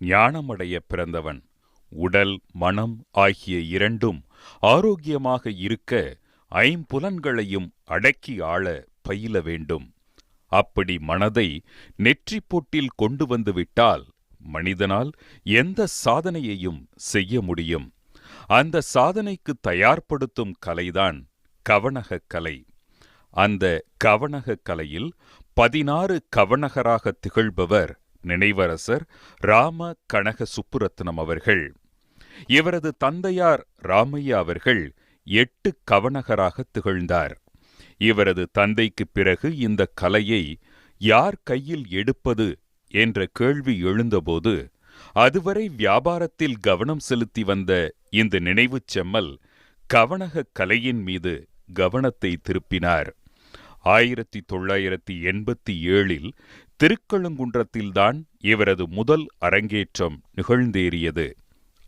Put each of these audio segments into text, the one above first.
ஞானமடைய பிறந்தவன். உடல் மனம் ஆகிய இரண்டும் ஆரோக்கியமாக இருக்க ஐம்புலன்களையும் அடக்கி ஆள பயில வேண்டும். அப்படி மனதை நெற்றிப்பொட்டில் கொண்டு வந்துவிட்டால் மனிதனால் எந்த சாதனையையும் செய்ய முடியும். அந்த சாதனைக்கு தயார்படுத்தும் கலைதான் கவனகக் கலை. அந்த கவனகக் கலையில் பதினாறு கவனகராக திகழ்பவர் நினைவரசர் ராம கனக சுப்புரத்னம் அவர்கள். இவரது தந்தையார் ராமையா அவர்கள் எட்டு கவனகராக திகழ்ந்தார். இவரது தந்தைக்குப் பிறகு இந்த கலையை யார் கையில் எடுப்பது என்ற கேள்வி எழுந்தபோது அதுவரை வியாபாரத்தில் கவனம் செலுத்தி வந்த இந்த நினைவுச் செம்மல் கவனகக் கலையின் மீது கவனத்தை திருப்பினார். ஆயிரத்தி தொள்ளாயிரத்தி எண்பத்தி ஏழில் திருக்கழுங்குன்றத்தில்தான் இவரது முதல் அரங்கேற்றம் நிகழ்ந்தேறியது.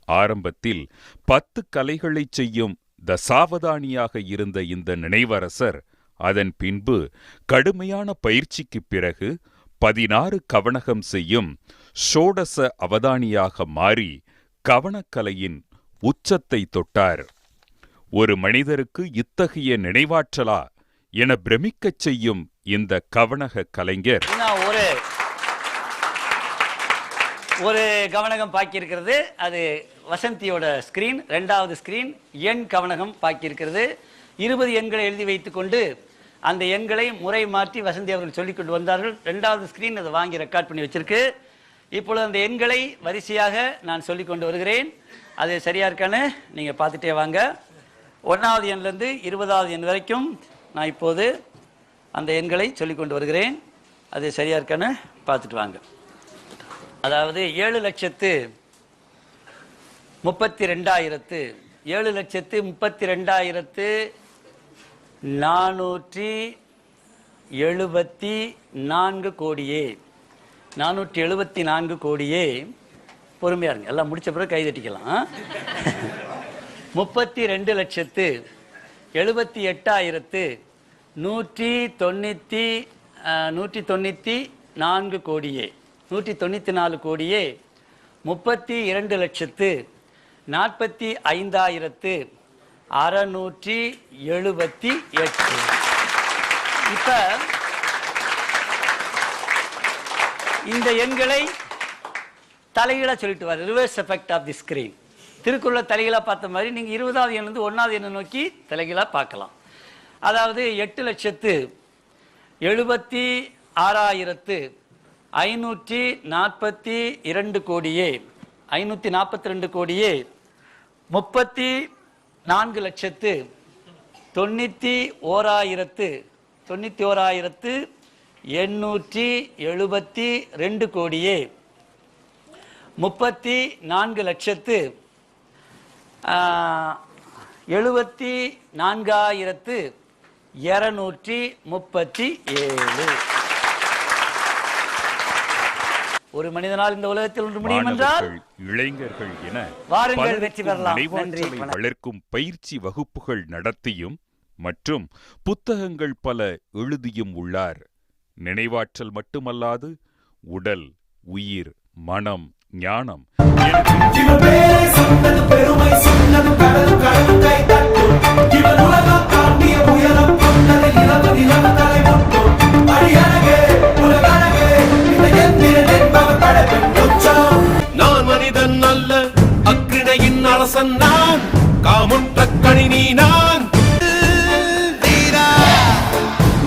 ஆரம்பத்தில் பத்து கலைகளைச் செய்யும் தசாவதானியாக இருந்த இந்த நினைவரசர் அதன் பின்பு கடுமையான பயிற்சிக்குப் பிறகு பதினாறு கவனகம் செய்யும் ஷோடச அவதானியாக மாறி கவனக்கலையின் உச்சத்தை தொட்டார். ஒரு மனிதருக்கு இத்தகைய நினைவாற்றலா என பிரமிக்கச் செய்யும் இந்த கவனக கலைஞர். ஒரு ஒரு கவனகம் பாக்கியிருக்கிறது. அது வசந்தியோட ஸ்கிரீன் ரெண்டாவது ஸ்கிரீன் எண் கவனகம் பாக்கியிருக்கிறது. இருபது எண்களை எழுதி வைத்துக்கொண்டு அந்த எண்களை முறை மாற்றி வசந்தி அவர்கள் சொல்லிக் கொண்டு வந்தார்கள். ரெண்டாவது ஸ்கிரீன் அதை வாங்கி ரெக்கார்ட் பண்ணி வச்சிருக்கு. இப்பொழுது அந்த எண்களை வரிசையாக நான் சொல்லிக் கொண்டு வருகிறேன். அது சரியா இருக்கான்னு நீங்க பார்த்துட்டே வாங்க. ஒன்றாவது எண்லேருந்து இருபதாவது எண் வரைக்கும் நான் இப்போது அந்த எண்களை சொல்லிக்கொண்டு வருகிறேன். அது சரியா இருக்கான்னு பார்த்துட்டு வாங்க. அதாவது ஏழு லட்சத்து முப்பத்தி ரெண்டாயிரத்து ஏழு லட்சத்து முப்பத்தி ரெண்டாயிரத்து நானூற்றி எழுபத்தி நான்கு கோடியே. நானூற்றி எழுபத்தி நான்கு கோடியே. பொறுமையாக இருங்க. எல்லாம் முடித்த பிறகு கைதட்டிக்கலாம் முப்பத்தி ரெண்டு லட்சத்து எழுபத்தி எட்டாயிரத்து நூற்றி தொண்ணூற்றி நூற்றி தொண்ணூற்றி நான்கு கோடியே. நூற்றி தொண்ணூற்றி நாலு கோடியே முப்பத்தி இரண்டு லட்சத்து நாற்பத்தி ஐந்தாயிரத்து அறநூற்றி எழுபத்தி எட்டு. இப்போ இந்த எண்களை தலைகீழா சொல்லிட்டு வர reverse effect of the screen திருக்குறளை தலைகளாக பார்த்த மாதிரி நீங்கள் இருபதாவது எண்ணிலிருந்து ஒன்றாவது எண்ணை நோக்கி தலைகளாக பார்க்கலாம். அதாவது எட்டு லட்சத்து எழுபத்தி ஆறாயிரத்து ஐநூற்றி நாற்பத்தி இரண்டு கோடியே ஐநூற்றி நாற்பத்தி ரெண்டு கோடியே முப்பத்தி நான்கு லட்சத்து தொண்ணூற்றி ஓராயிரத்து தொண்ணூற்றி ஓராயிரத்து எண்ணூற்றி எழுபத்தி ரெண்டு கோடியே முப்பத்தி நான்கு லட்சத்து எழுபத்தி நான்காயிரத்து இருநூற்றி முப்பத்தி ஏழு ஒரு மனிதனால் இந்த உலகத்தில் ஒன்று முடியும் என்றால் இளைஞர்கள் என வாருங்கள் வெற்றி பெறலாம். நன்றி. வளர்க்கும் பயிற்சி வகுப்புகள் நடத்தியும் மற்றும் புத்தகங்கள் பல எழுதியும் உள்ளார் நினைவாற்றல் மட்டுமல்லாது உடல் உயிர் மனம் ஞானம். அரசன் நான். காமுற்ற கணினி நான்.